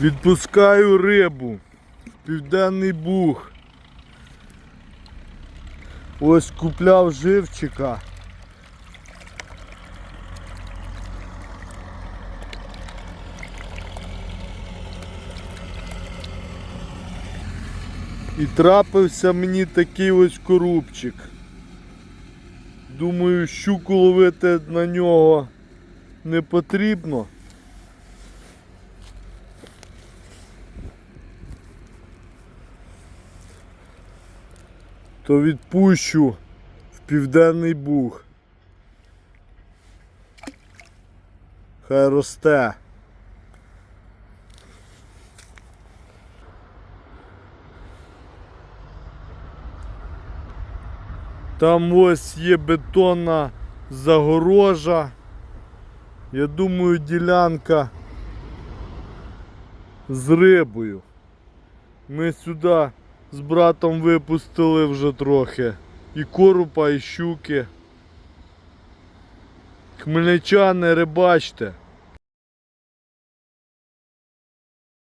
Відпускаю рибу південний буг. Ось купляв живчика. І трапився мені такий ось корубчик. Думаю, щуку ловити на нього не потрібно. То відпущу в південний буг. Хай росте. Там ось є бетонна загорожа. Я думаю, ділянка з рибою. Ми сюди з братом випустили вже трохи і корупа, і щуки. Хмельничани, рибачте.